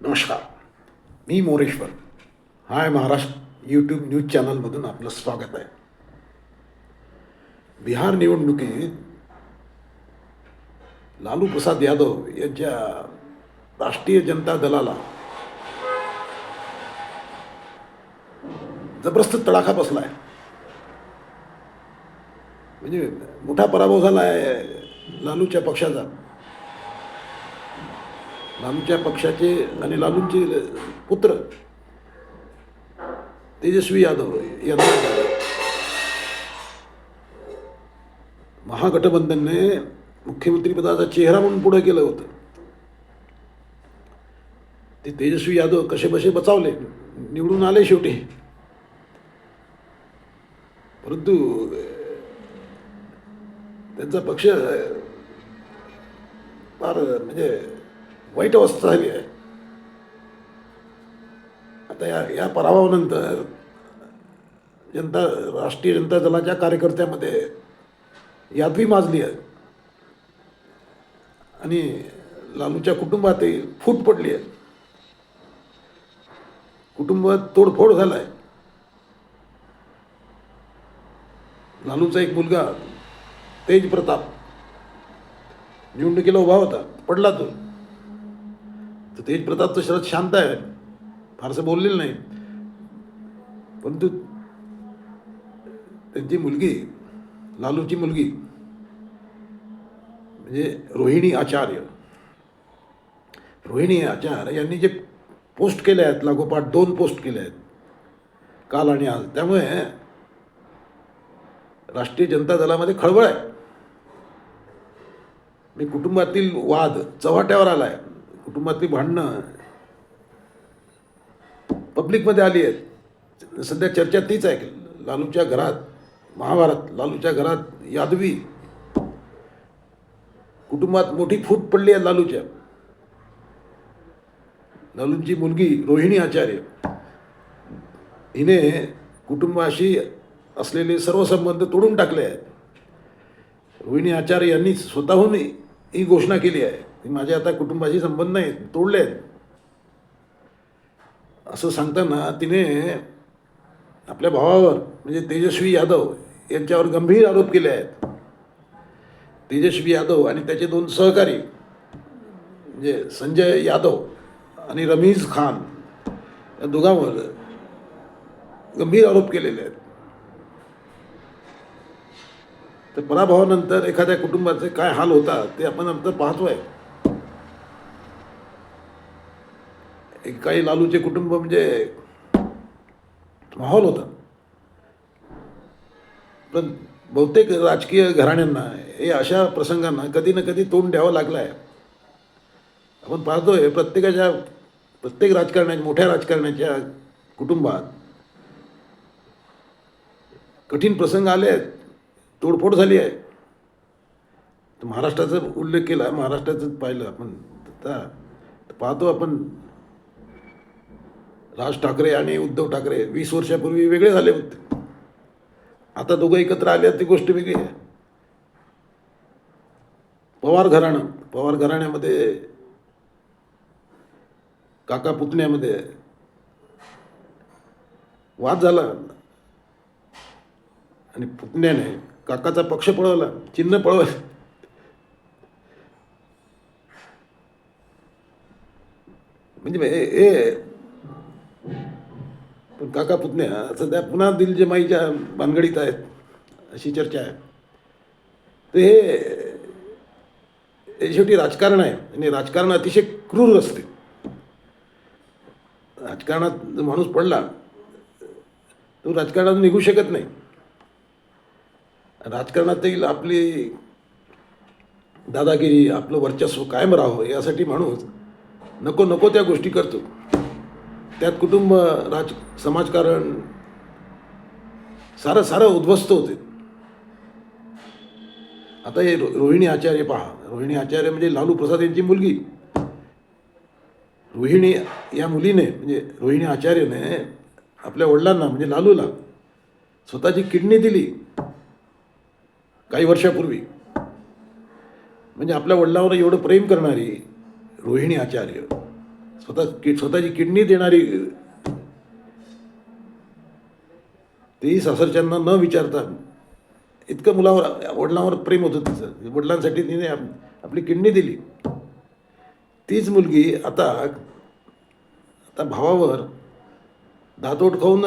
नमस्कार मी Moreshwar. Hi Maharashtra YouTube news चॅनलमधून आपलं स्वागत आहे. बिहार निवडणुकीत लालू प्रसाद यादव यांच्या राष्ट्रीय जनता दलाला जबरदस्त तडाखा बसला आहे म्हणजे मोठा पराभव झाला आहे लालूच्या पक्षाचा. लालूच्या पक्षाचे आणि लालूंचे पुत्र तेजस्वी यादव यांना महागठबंधनने मुख्यमंत्रीपदाचा चेहरा म्हणून पुढे केलं होतं. ते तेजस्वी यादव कसे बसे बचावले निवडून आले शेवटी. परंतु त्यांचा पक्ष फार म्हणजे वाईट अवस्था झाली आहे. आता या या पराभवानंतर जनता राष्ट्रीय जनता दलाच्या कार्यकर्त्यामध्ये यादवी माजली आहे. आणि लालूच्या कुटुंबातही फूट पडली आहे. कुटुंबात तोडफोड झाला आहे लालूचा एक मुलगा तेज प्रताप निवडणुकीला उभा होता पडला तो. तर तेज प्रताप तर शरद शांत आहे. फारसं बोललेलं नाही. परंतु त्यांची मुलगी लालूची मुलगी म्हणजे रोहिणी आचार्य. रोहिणी आचार्य यांनी जे पोस्ट केले आहेत लागोपाठ दोन पोस्ट केले आहेत काल आणि आज. त्यामुळे राष्ट्रीय जनता दलामध्ये खळबळ आहे. मी कुटुंबातील वाद चव्हाट्यावर आला आहे कुटुंबातली भांडणं पब्लिकमध्ये आली आहेत. सध्या चर्चा तीच आहे लालूच्या घरात महाभारत लालूच्या घरात यादवी कुटुंबात मोठी फूट पडली आहे लालूच्या. लालूंची मुलगी रोहिणी आचार्य. हिने कुटुंबाशी असलेले सर्व संबंध तोडून टाकले आहेत. रोहिणी आचार्य यांनी स्वतःहून ही घोषणा केली आहे. की माझे आता कुटुंबाशी संबंध नाहीत तोडले आहेत. असं सांगताना तिने आपल्या भावावर म्हणजे तेजस्वी यादव यांच्यावर गंभीर आरोप केले आहेत. तेजस्वी यादव आणि त्याचे दोन सहकारी म्हणजे संजय यादव आणि रमीज खान या दोघांवर गंभीर आरोप केलेले आहेत. तर पराभवानंतर एखाद्या कुटुंबाचे काय हाल होतात ते आपण नंतर पाहतो आहे काही लालूचे कुटुंब म्हणजे माहोल होता. पण बहुतेक राजकीय घराण्यांना हे अशा प्रसंगांना कधी ना कधी तोंड द्यावं लागलं आहे आपण पाहतोय प्रत्येकाच्या प्रत्येक राजकारण्याच्या मोठ्या राजकारण्याच्या कुटुंबात कठीण प्रसंग आले आहेत तोडफोड झाली आहे. तर महाराष्ट्राचा उल्लेख केला महाराष्ट्राचं पाहिलं आपण आता पाहतो आपण राज ठाकरे आणि उद्धव ठाकरे वीस वर्षापूर्वी वेगळे झाले होते. आता दोघं एकत्र आले ती गोष्ट वेगळी आहे. पवार घराणं पवार घराण्यामध्ये काका पुतण्यामध्ये वाद झाला. आणि पुतण्याने काकाचा पक्ष पळवला चिन्ह पळवलं. म्हणजे हे पण काका पुतण्या सध्या पुन्हा दिलजे माईच्या भानगडीत आहेत अशी चर्चा आहे. तर हे शेवटी राजकारण आहे आणि राजकारण अतिशय क्रूर असते. राजकारणात जर माणूस पडला तो राजकारणात निघू शकत नाही. राजकारणातील आपली दादागिरी आपलं वर्चस्व कायम राहावं यासाठी माणूस नको नको त्या गोष्टी करतो. त्यात कुटुंब राज समाजकारण सारं सारं उद्ध्वस्त होते. आता हे रो रोहिणी आचार्य पहा. रोहिणी आचार्य म्हणजे लालू प्रसाद यांची मुलगी. रोहिणी या मुलीने म्हणजे रोहिणी आचार्यने आपल्या वडिलांना म्हणजे लालूला स्वतःची किडनी दिली काही वर्षापूर्वी. म्हणजे आपल्या वडिलांवर एवढं प्रेम करणारी रोहिणी आचार्य. स्वतः कि स्वतःची किडनी देणारी तेही सासरच्यांना न विचारता इतकं मुलावर वडिलांवर प्रेम होतं तिचं. वडिलांसाठी तिने आपली किडनी दिली. तीच मुलगी आता आता भावावर दातोट खाऊन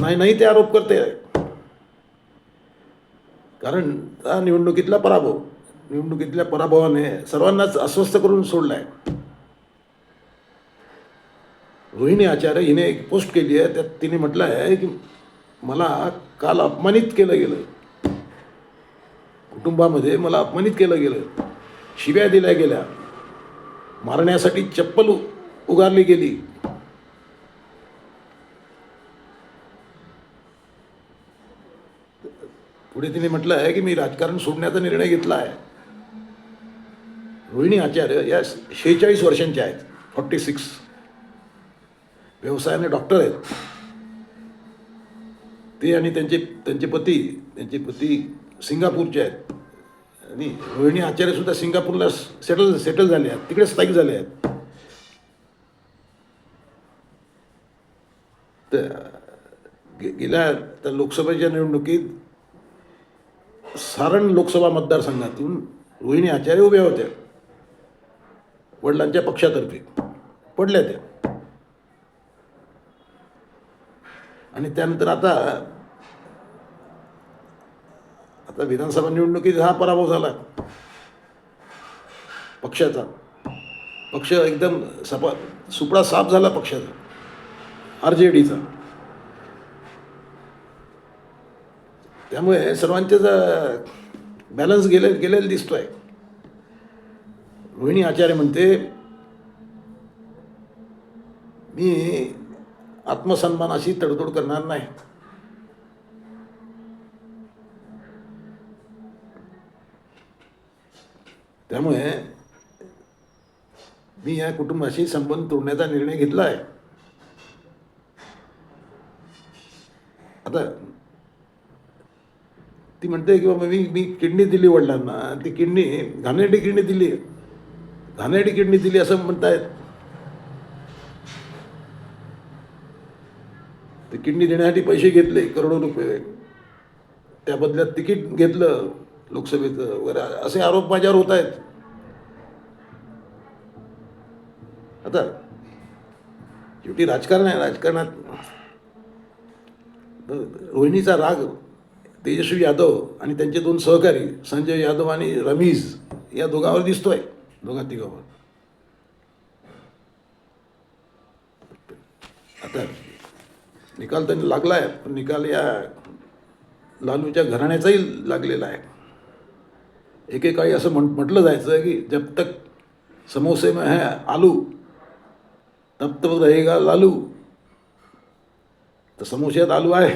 नाही नाही ते आरोप करते. कारण हा निवडणुकीतला पराभव निवडणुकीतल्या पराभवाने सर्वांनाच अस्वस्थ करून सोडला आहे रोहिणी आचार्य हिने एक पोस्ट केली आहे त्यात तिने म्हटलं आहे की मला काल अपमानित केलं गेलं. कुटुंबामध्ये मला अपमानित केलं गेलं. शिव्या दिल्या गेल्या. मारण्यासाठी चप्पल उगारली गेली. पुढे तिने म्हटलं आहे की मी राजकारण सोडण्याचा निर्णय घेतला आहे. रोहिणी आचार्य या शेहेचाळीस वर्षांच्या आहेत फॉर्टी सिक्स व्यवसायाने डॉक्टर आहेत. ते आणि त्यांचे त्यांचे पती त्यांचे पती सिंगापूरचे आहेत. आणि रोहिणी आचार्य सुद्धा सिंगापूरला सेटल सेटल झाले आहेत. तिकडे स्थायिक झाले आहेत. तर गे- गेल्या त्या लोकसभेच्या निवडणुकीत सारण लोकसभा मतदारसंघातून रोहिणी आचार्य उभ्या होत्या. वडिलांच्या पक्षातर्फे. पडल्या त्या. आणि त्यानंतर आता आता विधानसभा निवडणुकीत हा पराभव झाला. पक्षाचा. पक्ष एकदम सपा सुपडा साफ झाला पक्षाचा. आर जे डीचा त्यामुळे सर्वांचेच बॅलन्स गेले गेलेला दिसतोय. रोहिणी आचार्य म्हणते मी आत्मसन्मानाशी तडतोड करणार नाही. त्यामुळे मी या कुटुंबाशी संबंध तोडण्याचा निर्णय घेतला आहे आता ती म्हणते की बाबा मी मी किडनी दिली वडिलांना. ती किडनी घाणेरडी किडनी दिली. घाणेरडी किडनी दिली असं म्हणतायत. ते किडनी देण्यासाठी पैसे घेतले करोडो रुपये. त्या बदल्यात तिकीट घेतलं लोकसभेचं वगैरे. असे आरोप माझ्यावर होत आहेत. आता शेवटी राजकारण आहे. राजकारणात रोहिणीचा राग तेजस्वी यादव आणि त्यांचे दोन सहकारी संजय यादव आणि रमीज या दोघांवर दिसतोय. दोघा तिघावर. आता निकाल त्यांनी लागला आहे पण निकाल या लालूच्या घराण्याचाही लागलेला आहे. एकेकाळी असं म्हण म्हटलं जायचं की जब तक समोसे में है आलू तब तक रहेगा लालू. तर समोश्यात आलू आहे.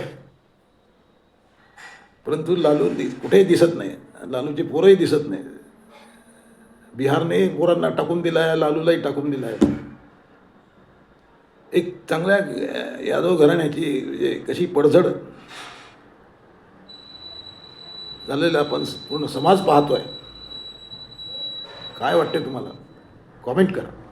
परंतु लालू दि कुठेही दिसत नाही. लालूचे पोरंही दिसत नाही. बिहारने पोरांना टाकून दिला आहे लालूलाही टाकून दिला आहे एक चांगल्या यादव घराण्याची म्हणजे कशी पडझड झालेला आपण पूर्ण समाज पाहतोय. काय वाटते तुम्हाला? कॉमेंट करा.